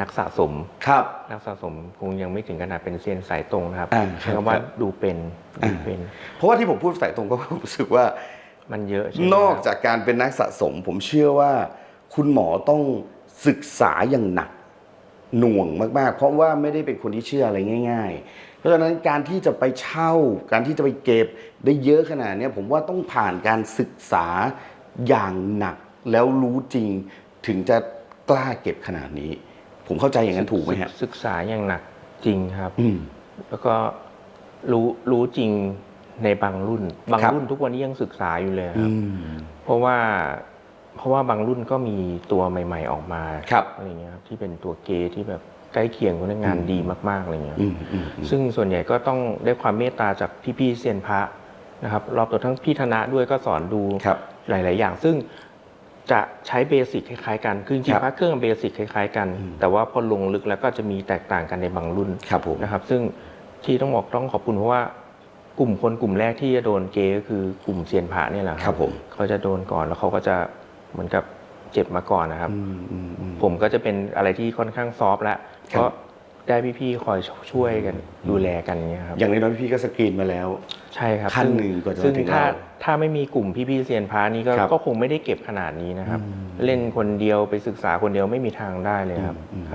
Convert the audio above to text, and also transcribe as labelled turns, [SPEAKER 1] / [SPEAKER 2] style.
[SPEAKER 1] นักสะสม
[SPEAKER 2] ครับ
[SPEAKER 1] นักสะสมคงยังไม่ถึงขนาดเป็นเซียนสายตรงนะครับ
[SPEAKER 2] อ่า
[SPEAKER 1] ใช้
[SPEAKER 2] ครับ
[SPEAKER 1] คำว่า
[SPEAKER 2] ครับ
[SPEAKER 1] ดูเป็นดูเป็น
[SPEAKER 2] เพราะว่าที่ผมพูดสายตรงก็ รู้สึกว่า
[SPEAKER 1] มันเยอะใช่ไหม
[SPEAKER 2] นอก
[SPEAKER 1] ครับ
[SPEAKER 2] จากการเป็นนักสะสม ผมเชื่อว่า คุณหมอต้องศึกษาอย่างหนักหน่วงมาก ๆ เพราะว่าไม่ได้เป็นคนที่เชื่ออะไรง่าย ๆ เพราะฉะนั้นการที่จะไปเช่า การที่จะไปเก็บได้เยอะขนาดเนี้ยผมว่าต้องผ่านการศึกษาอย่างหนักแล้วรู้จริง ถึงจะกล้าเก็บขนาดนี้ ผมเข้าใจอย่างนั้นถูกไหมฮะ
[SPEAKER 1] ศึกษาอย่างหนักจริงครับ
[SPEAKER 2] อืม
[SPEAKER 1] แล้วก็รู้รู้จริงในบางรุ่น บาง
[SPEAKER 2] ครับ
[SPEAKER 1] รุ่นทุกวันนี้ยังศึกษาอยู่เลยค
[SPEAKER 2] อื
[SPEAKER 1] รับ
[SPEAKER 2] ม
[SPEAKER 1] เพราะว่าเพราะว่าบางรุ่นก็มีตัวใหม่ ๆ ออกมา
[SPEAKER 2] ครับ
[SPEAKER 1] อะไรเงี้ยครับที่เป็นตัวเกย์ที่แบบใกล้เคียงคุณงานดีมากๆอะไรเงี้ย
[SPEAKER 2] อืมอืมอืม
[SPEAKER 1] ซึ่งส่วนใหญ่ก็ต้องได้ความเมตตาจากพี่ๆเซียนพระนะครับรอบตัวทั้งพี่ธนะด้วยก็สอนดู
[SPEAKER 2] ครับ
[SPEAKER 1] หลาย ๆ อย่าง ซึ่ง จะใช้เบสิกคล้ายๆกัน คือจริ
[SPEAKER 2] ครั
[SPEAKER 1] ง
[SPEAKER 2] บ
[SPEAKER 1] ๆพระเครื่องเบสิกคล้ายๆกัน แต่ว่าพอลงลึกแล้วก็จะมีแตกต่างกันในบางรุ่น
[SPEAKER 2] ครับผม
[SPEAKER 1] นะครับ ซึ่งที่ต้องบอกต้องขอบคุณเพราะว่ากลุ่มคนกลุ่มแรกที่จะโดนเกย์ก็คือกลุ่มเซียนพระเนี่ยแหละ
[SPEAKER 2] ครับผม
[SPEAKER 1] เขาจะโดนก่อนแล้วเขาก็จะเหมือนกับเจ็บมาก่อนนะครับ
[SPEAKER 2] อืมอืมอืม
[SPEAKER 1] ผมก็จะเป็นอะไรที่ค่อนข้างซอฟต์แล้ว
[SPEAKER 2] ครับ
[SPEAKER 1] เพราะ ได้พี่ๆคอยช่วยกันดูแลกันอย่างเงี้ยครับ
[SPEAKER 2] อย่างน้อยๆพี่ก็สกรีนมาแล้ว
[SPEAKER 1] ใช่ครับ
[SPEAKER 2] ขั้น
[SPEAKER 1] ซึ่
[SPEAKER 2] หนึ่งกว่าจะ
[SPEAKER 1] ซึ่ง
[SPEAKER 2] มาถึง
[SPEAKER 1] ถ้า
[SPEAKER 2] เรา
[SPEAKER 1] ถ้าไม่มีกลุ่มพี่ๆเซียนพานี่ก็
[SPEAKER 2] ครับ
[SPEAKER 1] ก็คงไม่ได้เก็บขนาดนี้นะครับเล่นคนเดียวไปศึกษาคนเดียวไม่มีทางได้เลยครับ